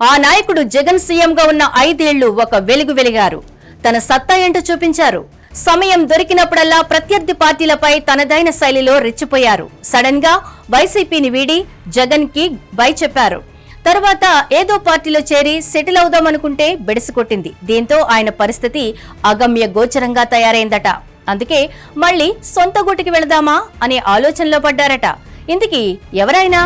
ఆ నాయకుడు జగన్ సీఎంగా ఉన్న ఐదేళ్ళు ఒక వెలుగు వెలిగారు. తన సత్తా ఏంటో చూపించారు. సమయం దొరికినప్పుడల్లా ప్రత్యర్థి పార్టీలపై తనదైన శైలిలో రెచ్చిపోయారు. సడన్గా వైసీపీని వీడి జగన్కి బై చెప్పారు. తర్వాత ఏదో పార్టీలో చేరి సెటిల్ అవుదామనుకుంటే బెడిసికొట్టింది. దీంతో ఆయన పరిస్థితి అగమ్య గోచరంగా తయారైందట. అందుకే మళ్ళీ సొంత గుటికి వెళదామా అనే ఆలోచనలో పడ్డారట. ఇందుకీ ఎవరైనా?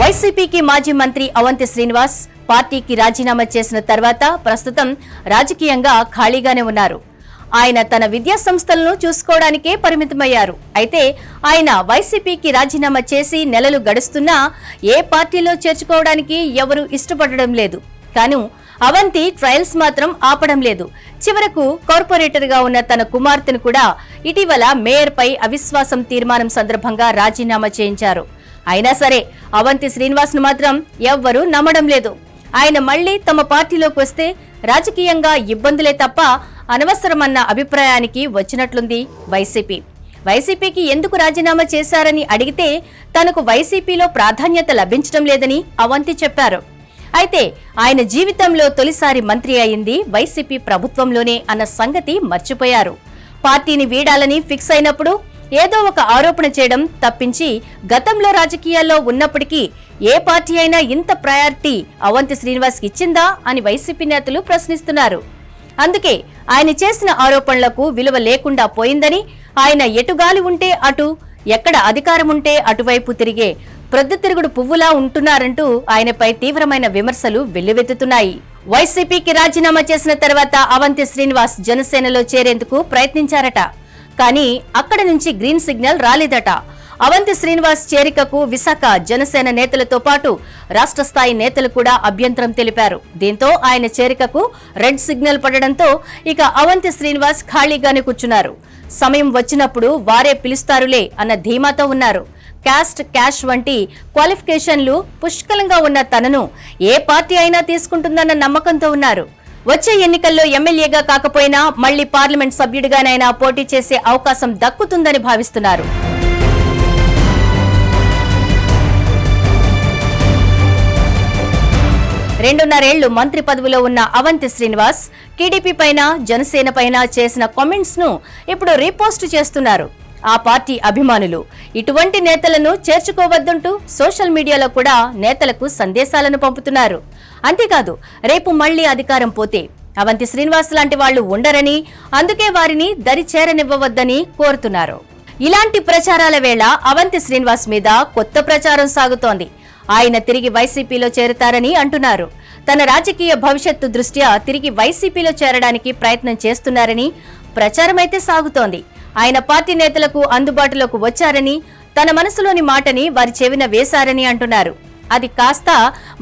వైసీపీకి మాజీ మంత్రి అవంతి శ్రీనివాస్ పార్టీకి రాజీనామా చేసిన తర్వాత ప్రస్తుతం రాజకీయంగా ఖాళీగానే ఉన్నారు. ఆయన తన విద్యా సంస్థలను చూసుకోవడానికే పరిమితమయ్యారు. అయితే ఆయన వైసీపీకి రాజీనామా చేసి నెలలు గడుస్తున్నా ఏ పార్టీలో చేర్చుకోవడానికి ఎవరు ఇష్టపడడం లేదు. కాను అవంతి ట్రయల్స్ మాత్రం ఆపడం లేదు. చివరకు కార్పొరేటర్గా ఉన్న తన కుమార్తెను కూడా ఇటీవల మేయర్పై అవిశ్వాసం తీర్మానం సందర్భంగా రాజీనామా చేయించారు. అయినా సరే అవంతి శ్రీనివాస్ను మాత్రం ఎవ్వరూ నమ్మడం లేదు. ఆయన మళ్ళీ తమ పార్టీలోకి వస్తే రాజకీయంగా ఇబ్బందులే తప్ప అనవసరమన్న అభిప్రాయానికి వచ్చినట్లుంది వైసీపీ. వైసీపీకి ఎందుకు రాజీనామా చేశారని అడిగితే తనకు వైసీపీలో ప్రాధాన్యత లభించడం లేదని అవంతి చెప్పారు. అయితే ఆయన జీవితంలో తొలిసారి మంత్రి అయింది వైసీపీ ప్రభుత్వంలోనే అన్న సంగతి మర్చిపోయారు. పార్టీని వీడాలని ఫిక్స్ అయినప్పుడు ఏదో ఒక ఆరోపణ చేయడం తప్పించి గతంలో రాజకీయాల్లో ఉన్నప్పటికీ ఏ పార్టీ అయినా ఇంత ప్రయారిటీ అవంతి శ్రీనివాస్ ఇచ్చిందా అని వైసీపీ నేతలు ప్రశ్నిస్తున్నారు. అందుకే ఆయన చేసిన ఆరోపణలకు విలువ లేకుండా పోయిందని ఆయన ఎటుగాలి ఉంటే అటు ఎక్కడ అధికారం ఉంటే అటువైపు తిరిగే ప్రొద్దుతిరుగుడు పువ్వులా ఉంటున్నారంటూ ఆయనపై తీవ్రమైన విమర్శలు వెల్లువెత్తుతున్నాయి. వైసీపీకి రాజీనామా చేసిన తర్వాత అవంతి శ్రీనివాస్ జనసేనలో చేరేందుకు ప్రయత్నించారట. కానీ అక్కడ నుంచి గ్రీన్ సిగ్నల్ రాలేదట. అవంతి శ్రీనివాస్ చేరికకు విశాఖ జనసేన నేతలతో పాటు రాష్ట్ర స్థాయి నేతలు కూడా అభ్యంతరం తెలిపారు. దీంతో ఆయన చేరికకు రెడ్ సిగ్నల్ పడడంతో ఇక అవంతి శ్రీనివాస్ ఖాళీగానే కూర్చున్నారు. సమయం వచ్చినప్పుడు వారే పిలుస్తారులే అన్న ధీమాతో ఉన్నారు. క్యాస్ట్ క్యాష్ వంటి క్వాలిఫికేషన్లు పుష్కలంగా ఉన్న తనను ఏ పార్టీ అయినా తీసుకుంటుందన్న నమ్మకంతో ఉన్నారు. వచ్చే ఎన్నికల్లో ఎమ్మెల్యేగా కాకపోయినా మళ్ళీ పార్లమెంట్ సభ్యుడిగానైనా పోటీ చేసే అవకాశం దక్కుతుందని భావిస్తున్నారు. రెండున్నరేళ్ళు మంత్రి పదవిలో ఉన్న అవంతి శ్రీనివాస్ టీడీపీ పైన జనసేన పైన చేసిన కామెంట్స్ను ఇప్పుడు రీపోస్ట్ చేస్తున్నారు. ఆ పార్టీ అభిమానులు ఇటువంటి నేతలను చేర్చుకోవద్దంటూ సోషల్ మీడియాలో కూడా నేతలకు సందేశాలను పంపుతున్నారు. అంతేకాదు రేపు మళ్ళీ అధికారం పోతే అవంతి శ్రీనివాస్ లాంటి వాళ్ళు ఉండరని అందుకే వారిని దరి చేరనివ్వవద్దని కోరుతున్నారు. ఇలాంటి ప్రచారాల వేళ అవంతి శ్రీనివాస్ మీద కొత్త ప్రచారం సాగుతోంది. ఆయన తిరిగి వైసీపీలో చేరుతారని అంటున్నారు. తన రాజకీయ భవిష్యత్తు దృష్ట్యా తిరిగి వైసీపీలో చేరడానికి ప్రయత్నం చేస్తున్నారని ప్రచారమైతే సాగుతోంది. ఆయన పార్టీ నేతలకు అందుబాటులోకి వచ్చారని తన మనసులోని మాటని వారి చెవిన వేశారని అంటున్నారు. అది కాస్త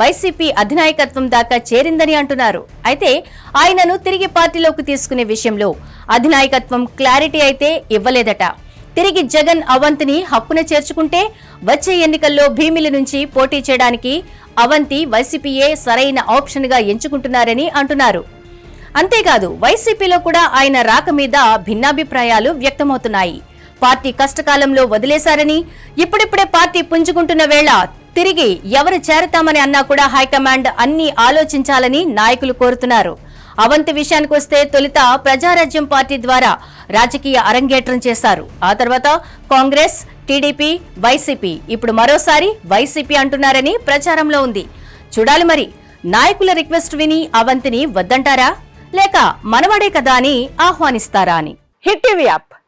వైసీపీ అధినాయకత్వం దాకా చేరిందని అంటున్నారు. అయితే ఆయనను తిరిగి పార్టీలోకి తీసుకునే విషయంలో అధినాయకత్వం క్లారిటీ అయితే ఇవ్వలేదట. తిరిగి జగన్ అవంతిని హక్కున చేర్చుకుంటే వచ్చే ఎన్నికల్లో భీమిలి నుంచి పోటీ చేయడానికి అవంతి వైసీపీయే సరైన ఆప్షన్గా ఎంచుకుంటున్నారని అంటున్నారు. అంతేకాదు వైసీపీలో కూడా ఆయన రాక మీద భిన్నాభిప్రాయాలు వ్యక్తమవుతున్నాయి. పార్టీ కష్టకాలంలో వదిలేశారని ఇప్పుడిప్పుడే పార్టీ పుంజుకుంటున్న వేళ తిరిగి ఎవరు చేరతామని అన్నా కూడా హైకమాండ్ అన్ని ఆలోచించాలని నాయకులు కోరుతున్నారు. అవంతి విషయానికి వస్తే తొలుత ప్రజారాజ్యం పార్టీ ద్వారా రాజకీయ అరంగేట్రం చేశారు. ఆ తర్వాత కాంగ్రెస్ టీడీపీ వైసీపీ. ఇప్పుడు మరోసారి వైసీపీ అంటున్నారని ప్రచారంలో ఉంది. చూడాలి మరి నాయకుల రిక్వెస్ట్ విని అవంతిని వద్దంటారా? లేక మనవడే కదా అని ఆహ్వానిస్తారా అని? Hit TV app.